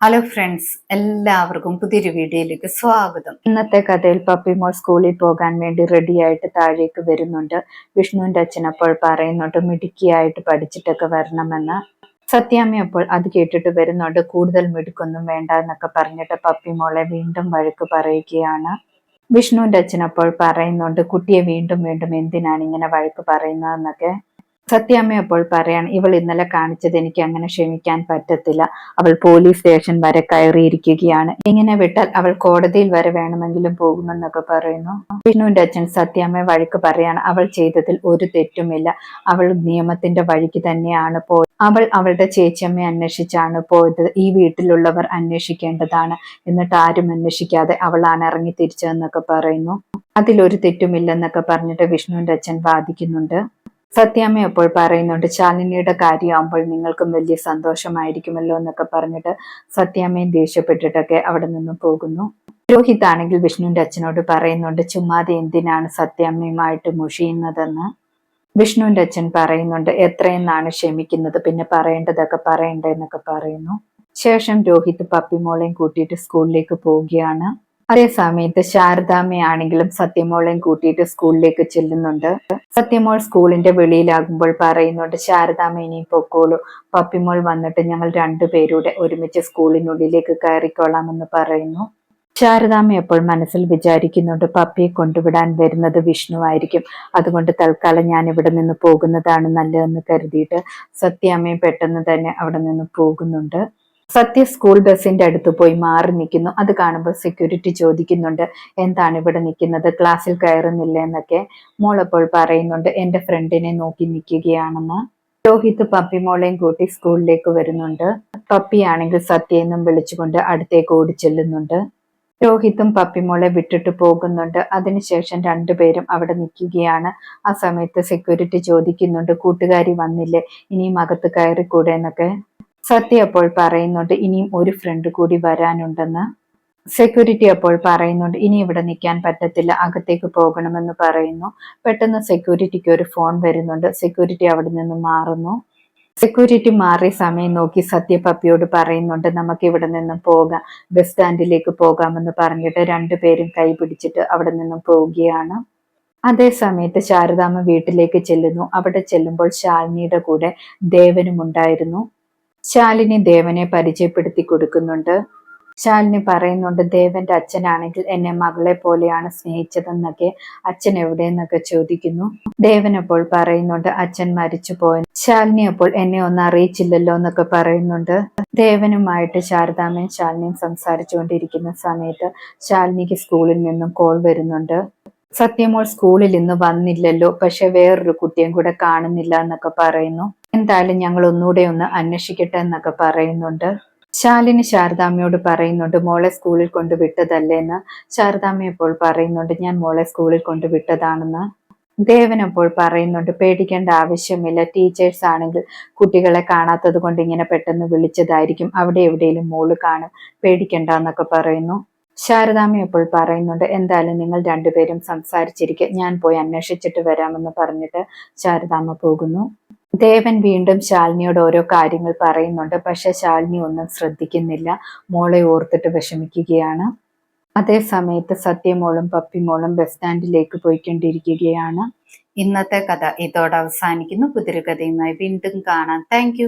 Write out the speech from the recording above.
Hello friends എല്ലാവർക്കും പുതിയൊരു വീഡിയോയിലേക്ക് സ്വാഗതം. ഇന്നത്തെ കഥയിൽ പപ്പിമോൾ സ്കൂളിൽ പോകാൻ വേണ്ടി റെഡിയായിട്ട് താഴേക്ക് വരുന്നുണ്ട്. വിഷ്ണുവിന്റെ അച്ഛൻ അപ്പോൾ പറയുന്നുണ്ട് മിടുക്കിയായിട്ട് പഠിച്ചിട്ടൊക്കെ വരണമെന്ന്. സത്യാമ്മ അപ്പോൾ അത് കേട്ടിട്ട് വരുന്നുണ്ട് കൂടുതൽ മിടുക്കൊന്നും വേണ്ട എന്നൊക്കെ പറഞ്ഞിട്ട് പപ്പിമോളെ വീണ്ടും വഴക്ക് പറയുകയാണ്. വിഷ്ണുവിന്റെ അച്ഛൻ അപ്പോൾ പറയുന്നുണ്ട് കുട്ടിയെ വീണ്ടും വീണ്ടും എന്തിനാണ് ഇങ്ങനെ വഴക്ക് പറയുന്നതെന്നൊക്കെ. സത്യാമ്മ അപ്പോൾ പറയാണ് ഇവൾ ഇന്നലെ കാണിച്ചത് എനിക്ക് അങ്ങനെ ക്ഷമിക്കാൻ പറ്റത്തില്ല. അവൾ പോലീസ് സ്റ്റേഷൻ വരെ കയറിയിരിക്കുകയാണ്. ഇങ്ങനെ വിട്ടാൽ അവൾ കോടതിയിൽ വരെ വേണമെങ്കിലും പോകുമെന്നൊക്കെ പറയുന്നു. വിഷ്ണുവിന്റെ അച്ഛൻ സത്യാമ്മ വഴിക്ക് പറയാണ് അവൾ ചെയ്തതിൽ ഒരു തെറ്റുമില്ല. അവൾ നിയമത്തിന്റെ വഴിക്ക് തന്നെയാണ് പോയത് അവൾ അവളുടെ ചേച്ചിയമ്മയെ അന്വേഷിച്ചാണ് പോയത്. ഈ വീട്ടിലുള്ളവർ അന്വേഷിക്കേണ്ടതാണ്. എന്നിട്ട് ആരും അന്വേഷിക്കാതെ അവളാണ് ഇറങ്ങി തിരിച്ചതെന്നൊക്കെ പറയുന്നു. അതിലൊരു തെറ്റുമില്ലെന്നൊക്കെ പറഞ്ഞിട്ട് വിഷ്ണുവിന്റെ അച്ഛൻ വാദിക്കുന്നുണ്ട്. സത്യാമ്മ അപ്പോൾ പറയുന്നുണ്ട് ശാലിനിയുടെ കാര്യമാകുമ്പോൾ നിങ്ങൾക്കും വലിയ സന്തോഷമായിരിക്കുമല്ലോ എന്നൊക്കെ പറഞ്ഞിട്ട് സത്യാമ്മയും ദേഷ്യപ്പെട്ടിട്ടൊക്കെ അവിടെ നിന്ന് പോകുന്നു. രോഹിത് ആണെങ്കിൽ വിഷ്ണുവിന്റെ അച്ഛനോട് പറയുന്നുണ്ട് ചുമ്മാതെ എന്തിനാണ് സത്യാമ്മയുമായിട്ട് മുഷിയുന്നതെന്ന്? വിഷ്ണുവിന്റെ അച്ഛൻ പറയുന്നുണ്ട് എത്രയെന്നാണ് ക്ഷമിക്കുന്നത്? പിന്നെ പറയേണ്ടതൊക്കെ പറയണ്ടേ എന്നൊക്കെ പറയുന്നു. ശേഷം രോഹിത് പപ്പിമോളെയും കൂട്ടിയിട്ട് സ്കൂളിലേക്ക് പോവുകയാണ്. അതേ സമയത്ത് ശാരദാമ്മയാണെങ്കിലും സത്യമോളെയും കൂട്ടിയിട്ട് സ്കൂളിലേക്ക് ചെല്ലുന്നുണ്ട്. സത്യമോൾ സ്കൂളിന്റെ വെളിയിലാകുമ്പോൾ പറയുന്നുണ്ട് ശാരദാമ്മ ഇനി പൊക്കോളൂ പപ്പിമോൾ വന്നിട്ട് ഞങ്ങൾ രണ്ടുപേരൂടെ ഒരുമിച്ച് സ്കൂളിനുള്ളിലേക്ക് കയറിക്കൊള്ളാമെന്ന് പറയുന്നു. ശാരദാമ്മ എപ്പോൾ മനസ്സിൽ വിചാരിക്കുന്നുണ്ട് പപ്പിയെ കൊണ്ടുവിടാൻ വരുന്നത് വിഷ്ണു ആയിരിക്കും. അതുകൊണ്ട് തൽക്കാലം ഞാൻ ഇവിടെ നിന്ന് പോകുന്നതാണ് നല്ലതെന്ന് കരുതിയിട്ട് സത്യാമ്മയും പെട്ടെന്ന് തന്നെ അവിടെ നിന്ന് പോകുന്നുണ്ട്. സത്യ സ്കൂൾ ബസിന്റെ അടുത്ത് പോയി മാറി നിൽക്കുന്നു. അത് കാണുമ്പോൾ സെക്യൂരിറ്റി ചോദിക്കുന്നുണ്ട് എന്താണ് ഇവിടെ നിൽക്കുന്നത്? ക്ലാസ്സിൽ കയറുന്നില്ല? എന്നൊക്കെ മോൾ അപ്പോൾ പറയുന്നുണ്ട് എന്റെ ഫ്രണ്ടിനെ നോക്കി നിൽക്കുകയാണെന്ന്. രോഹിത് പപ്പി മോളെയും കൂട്ടി സ്കൂളിലേക്ക് വരുന്നുണ്ട്. പപ്പിയാണെങ്കിൽ സത്യയെന്നും വിളിച്ചുകൊണ്ട് അടുത്തേക്ക് ഓടി ചെല്ലുന്നുണ്ട് രോഹിത്തും പപ്പിമോളെ വിട്ടിട്ട് പോകുന്നുണ്ട്. അതിനുശേഷം രണ്ടുപേരും അവിടെ നിൽക്കുകയാണ്. ആ സമയത്ത് സെക്യൂരിറ്റി ചോദിക്കുന്നുണ്ട് കൂട്ടുകാരി വന്നില്ലേ? ഇനിയും അകത്ത് കയറിക്കൂടെ? എന്നൊക്കെ. സത്യ അപ്പോൾ പറയുന്നുണ്ട് ഇനിയും ഒരു ഫ്രണ്ട് കൂടി വരാനുണ്ടെന്ന്. സെക്യൂരിറ്റി അപ്പോൾ പറയുന്നുണ്ട് ഇനി ഇവിടെ നിൽക്കാൻ പറ്റത്തില്ല അകത്തേക്ക് പോകണമെന്ന് പറയുന്നു. പെട്ടെന്ന് സെക്യൂരിറ്റിക്ക് ഒരു ഫോൺ വരുന്നുണ്ട് സെക്യൂരിറ്റി അവിടെ നിന്ന് മാറുന്നു. സെക്യൂരിറ്റി മാറിയ സമയം നോക്കി സത്യപപ്പിയോട് പറയുന്നുണ്ട് നമുക്ക് ഇവിടെ നിന്നും പോകാം ബസ് സ്റ്റാൻഡിലേക്ക് പോകാമെന്ന് പറഞ്ഞിട്ട് രണ്ടുപേരും കൈ പിടിച്ചിട്ട് അവിടെ നിന്നും പോവുകയാണ്. അതേ സമയത്ത് ശാരദാമ്മ വീട്ടിലേക്ക് ചെല്ലുന്നു. അവിടെ ചെല്ലുമ്പോൾ ശാലിനിയുടെ കൂടെ ദേവനും ഉണ്ടായിരുന്നു ശാലിനി ദേവനെ പരിചയപ്പെടുത്തി കൊടുക്കുന്നുണ്ട്. ശാലിനി പറയുന്നുണ്ട് ദേവന്റെ അച്ഛനാണെങ്കിൽ എന്നെ മകളെ പോലെയാണ് സ്നേഹിച്ചതെന്നൊക്കെ അച്ഛൻ എവിടെയെന്നൊക്കെ ചോദിക്കുന്നു. ദേവൻ അപ്പോൾ പറയുന്നുണ്ട് അച്ഛൻ മരിച്ചു പോയി ശാലിനി അപ്പോൾ എന്നെ ഒന്നും അറിയിച്ചില്ലല്ലോ എന്നൊക്കെ പറയുന്നുണ്ട്. ദേവനുമായിട്ട് ശാരദാമയും ശാലിനിയും സംസാരിച്ചുകൊണ്ടിരിക്കുന്ന സമയത്ത് ശാലിനിക്ക് സ്കൂളിൽ നിന്നും കോൾ വരുന്നുണ്ട്. സത്യമോൾ സ്കൂളിൽ ഇന്ന് വന്നില്ലല്ലോ. പക്ഷെ വേറൊരു കുട്ടിയും കൂടെ കാണുന്നില്ല എന്നൊക്കെ പറയുന്നു. എന്തായാലും ഞങ്ങൾ ഒന്നുകൂടെ ഒന്ന് അന്വേഷിക്കട്ടെ എന്നൊക്കെ പറയുന്നുണ്ട്. ശാലിനി ശാരദാമ്മയോട് പറയുന്നുണ്ട് മോളെ സ്കൂളിൽ കൊണ്ട് വിട്ടതല്ലേ എന്ന്. ശാരദാമ്മ ഇപ്പോൾ പറയുന്നുണ്ട് ഞാൻ മോളെ സ്കൂളിൽ കൊണ്ട് വിട്ടതാണെന്ന് ദേവൻ അപ്പോൾ പറയുന്നുണ്ട് പേടിക്കേണ്ട ആവശ്യമില്ല ടീച്ചേഴ്സ് ആണെങ്കിൽ കുട്ടികളെ കാണാത്തത് കൊണ്ട് ഇങ്ങനെ പെട്ടെന്ന് വിളിച്ചതായിരിക്കും. അവിടെ എവിടെയെങ്കിലും മോൾ കാണും. പേടിക്കണ്ട എന്നൊക്കെ പറയുന്നു. ശാരദാമ്മ ഇപ്പോൾ പറയുന്നുണ്ട് എന്തായാലും നിങ്ങൾ രണ്ടുപേരും സംസാരിച്ചിരിക്കെ ഞാൻ പോയി അന്വേഷിച്ചിട്ട് വരാമെന്ന് പറഞ്ഞിട്ട് ശാരദാമ്മ പോകുന്നു. ദേവൻ വീണ്ടും ശാലിനിയോട് ഓരോ കാര്യങ്ങൾ പറയുന്നുണ്ട് പക്ഷെ ശാലിനി ഒന്നും ശ്രദ്ധിക്കുന്നില്ല മോളെ ഓർത്തിട്ട് വിഷമിക്കുകയാണ്. അതേ സമയത്ത് സത്യമോളും പപ്പിമോളും ബസ് സ്റ്റാൻഡിലേക്ക് പോയിക്കൊണ്ടിരിക്കുകയാണ്. ഇന്നത്തെ കഥ ഇതോടെ അവസാനിക്കുന്നു. പുതിരി കഥയുമായി വീണ്ടും കാണാം. താങ്ക്